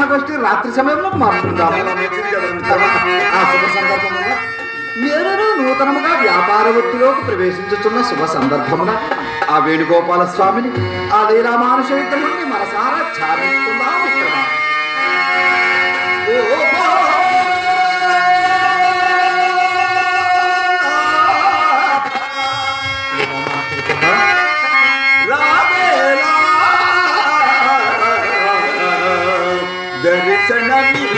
రాత్రి సమయంలో మార్చుకుందాం. ఆ శుభ సందర్భమున నూతనముగా వ్యాపార వృత్తిలోకి ప్రవేశించుతున్న శుభ సందర్భమున ఆ వేణుగోపాల స్వామిని ఆ లీలామానుష విగ్రహాన్ని మనసారా ఛాదించుకుందాం Thank you.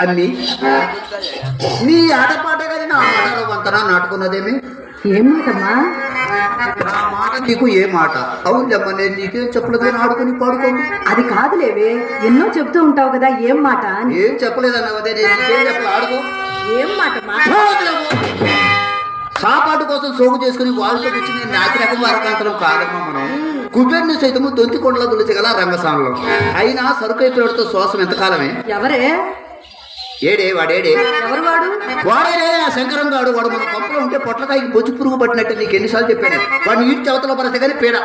అన్ని. నీ ఆటపాట కానీ నా ఆటలో వంతన నాటుకున్నదేమి? ఏం మాటమ్మా? నా మాట నీకు ఏ మాట? అవునమ్మా నేను నీకేం చెప్పలేదు కానీ ఆడుకొని పాడుకోండి అది కాదులేవే ఎన్నో చెప్తూ ఉంటావు కదా ఏం మాట? ఏం చెప్పలేదన్నావు అదే నేను నీకేం చెప్పలేదు ఆడుకో. ఏం సాపాటు కోసం సోగు చేసుకుని వాళ్ళతో వచ్చి నేను నాచిరకం వారకాంతరం కాదమ్మా మనం. కుబేర్ని సైతము దొంతి కొండల దులిచగల రంగస్థానంలో అయినా సరుకైపోయాడుతో శ్వాసం ఎంతకాలమే? ఎవరే? ఏడే వాడేడే? ఎవరు వాడు? వాడే ఆ శంకరం గాడు వాడు మన పంపలో ఉంటే పొట్లకాయకి బొచ్చు పురుగు పట్టినట్టు నీకు ఎన్నిసార్లు చెప్పాను. వాడిని ఈడ్చి అవతల పరస్తే కానీ పీడ.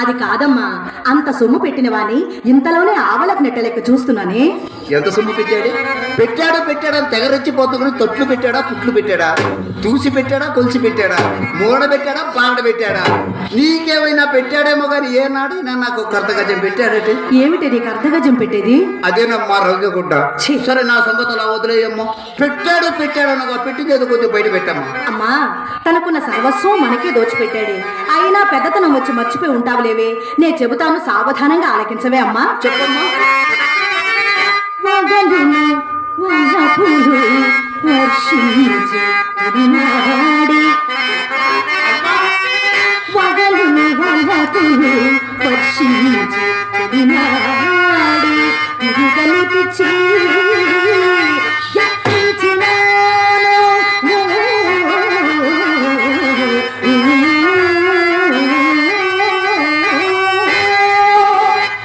అది కాదమ్మా. అంత సొమ్ము పెట్టిన వాణ్ణి ఇంతలోనే ఆవలకు నెట్టలెక్క చూస్తున్నానే? ఎంత సొమ్ము పెట్టాడు? పెట్టాడు పెట్టాడా తెగరెచ్చిపోతుకుని తొట్లు పెట్టాడా పుట్లు పెట్టాడా? చూసి పెట్టాడా కొలిసి పెట్టాడా? మూడ పెట్టాడా బాగడ పెట్టాడా? నీకేమైనా పెట్టాడేమో కానీ ఏ నాడైనా నాకు కర్తగజం పెట్టాడటే? ఏమిటి నీకు అర్ధగజం పెట్టేది అదేనమ్మా ఛీ. సరే నా సంగతి అలా వదిలేయమ్మా పెట్టాడు పెట్టాడు అనగా పెట్టింది ఏదో కొద్దిగా బయట పెట్టమ్మా. అమ్మా తనకున్న సర్వస్వం మనకే దోచిపెట్టాడే. అయినా పెద్దతనం వచ్చి మర్చిపోయి ఉంటావులేవే. నేను చెబుతాను సావధానంగా ఆలకించవే అమ్మా. చెప్పమ్మా. వర్షించి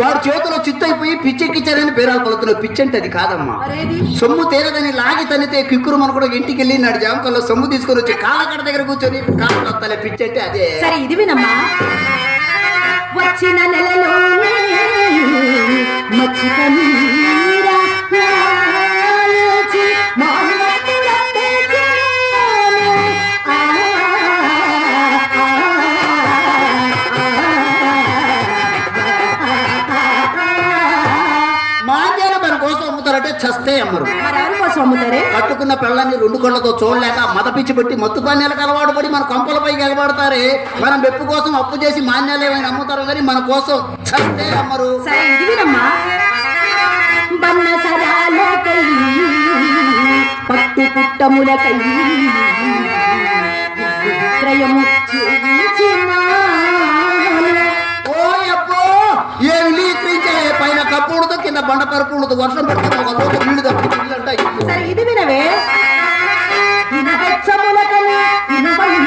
వాడి చేతిలో చిత్తైపోయి పిచ్చెక్కిచ్చారని పేరాలు పలుకుతున్నావు పిచ్చి అంటే అది కాదమ్మా? సొమ్ము తీరదని లాగి తనితే కిక్కురు మన కూడా ఇంటికి వెళ్ళి నాడు జామకల్లో సొమ్ము తీసుకొని వచ్చి కాళ్ళకడ దగ్గర కూర్చొని కాళ్ళు వస్తాలే పిచ్చి అంటే అదే సరే ఇది వినమ్మా వచ్చిన నెలలోనే మచ్చిక మీరా? కట్టుకున్న పిల్లల్ని రెండు కళ్ళతో చూడలేక మద పిచ్చి పెట్టి మత్తు పానీయాలకు అలవాటు పడి మన కొంపలపై ఎగబడతారే మనం మెప్పు కోసం అప్పు చేసి మాన్యాలు ఏమైనా అమ్ముతారు కానీ మన కోసం చస్తే అమ్మరు. సరే ఇది వినమ్మా. పట్టు పుట్టములకై విక్రయము ಕಿಂತ ಬಂಡ ಪರಕು ಉಳಿದು ವರ್ಷ ಬರ್ತೀನಿ ಅದೊಂದು ನೀಡಿದ ಇಲ್ಲ ಅಂತ ಸರಿ ಇದು ವಿನವೇ ಇನ ಹೆಚ್ಚ ಮೂಲಕ ಇನ ಬಳಿ